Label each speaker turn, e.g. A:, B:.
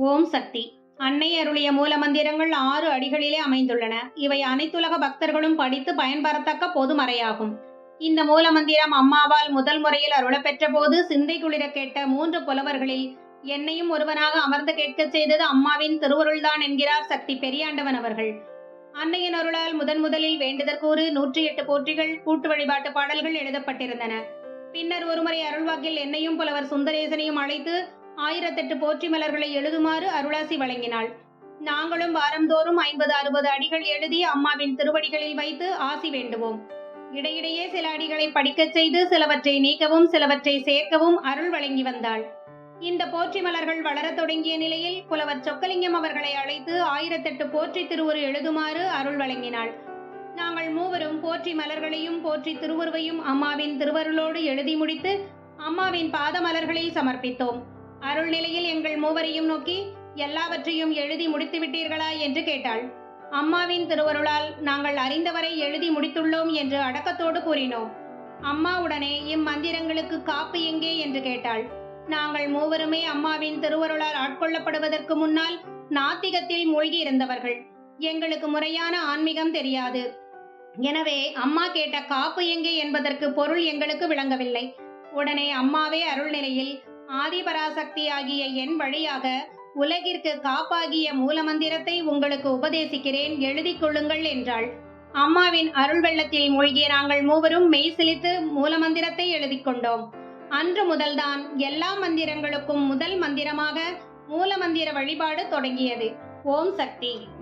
A: ஓம் சக்தி. அன்னை அருளிய மூல மந்திரங்கள் ஆறு அடிகளிலே அமைந்துள்ளன. இவை அனைத்துலக பக்தர்களும் படித்து பயன்பெறத்தக்க பொதுமறையாகும். இந்த மூல மந்திரம் அம்மாவால் முதல் முறையில் அருளப்பெற்ற போது சிந்தை குளிர கேட்ட மூன்று புலவர்களில் என்னையும் ஒருவனாக அமர்ந்து கேட்கச் செய்தது அம்மாவின் திருவருள்தான் என்கிறார் சக்தி பெரியாண்டவன் அவர்கள். அன்னையின் அருளால் முதன் முதலில் வேண்டுதற்கூறு நூற்றி எட்டு போற்றிகள் கூட்டு வழிபாட்டு பாடல்கள் எழுதப்பட்டிருந்தன. பின்னர் ஒருமுறை அருள்வாக்கில் என்னையும் புலவர் சுந்தரேசனையும் அழைத்து ஆயிரத்தெட்டு போற்றி மலர்களை எழுதுமாறு அருளாசி வழங்கினாள். நாங்களும் வாரந்தோறும் ஐம்பது அறுபது அடிகள் எழுதி அம்மாவின் திருவடிகளில் வைத்து ஆசி வேண்டுவோம். இடையிடையே சில அடிகளை படிக்கச் செய்து சிலவற்றை நீக்கவும் சிலவற்றை சேர்க்கவும் அருள் வழங்கி வந்தாள். இந்த போற்றி மலர்கள் வளரத் தொடங்கிய நிலையில் புலவர் சொக்கலிங்கம் அவர்களை அழைத்து ஆயிரத்தெட்டு போற்றி திருவுரு எழுதுமாறு அருள் வழங்கினாள். நாங்கள் மூவரும் போற்றி மலர்களையும் போற்றி திருவுருவையும் அம்மாவின் திருவருளோடு எழுதி முடித்து அம்மாவின் பாத மலர்களில் சமர்ப்பித்தோம். அருள்நிலையில் எங்கள் மூவரையும் நோக்கி எல்லாவற்றையும் எழுதி முடித்து விட்டீர்களா என்று கேட்டாள். அம்மாவின் திருவருளால் நாங்கள் அறிந்தவரை எழுதி முடித்துள்ளோம் என்று அடக்கத்தோடு கூறினோம். அம்மா உடனே இம்மந்திரங்களுக்கு காப்பு எங்கே என்று கேட்டாள். நாங்கள் மூவருமே அம்மாவின் திருவருளால் ஆட்கொள்ளப்படுவதற்கு முன்னால் நாத்திகத்தில் மூழ்கி இருந்தவர்கள் எங்களுக்கு முறையான ஆன்மீகம் தெரியாது. எனவே அம்மா கேட்ட காப்பு எங்கே என்பதற்கு பொருள் எங்களுக்கு விளங்கவில்லை. உடனே அம்மாவே அருள்நிலையில் ஆதிபராசக்தி ஆகிய என் வழியாக உலகிற்கு காப்பாகிய மூலமந்திரத்தை உங்களுக்கு உபதேசிக்கிறேன். எழுதி கொள்ளுங்கள் என்றாள். அம்மாவின் அருள் வெள்ளத்தில் மூழ்கிய நாங்கள் மூவரும் மெய் சிலித்து மூலமந்திரத்தை எழுதி கொண்டோம். அன்று முதல்தான் எல்லா மந்திரங்களுக்கும் முதல் மந்திரமாக மூலமந்திர வழிபாடு தொடங்கியது. ஓம் சக்தி.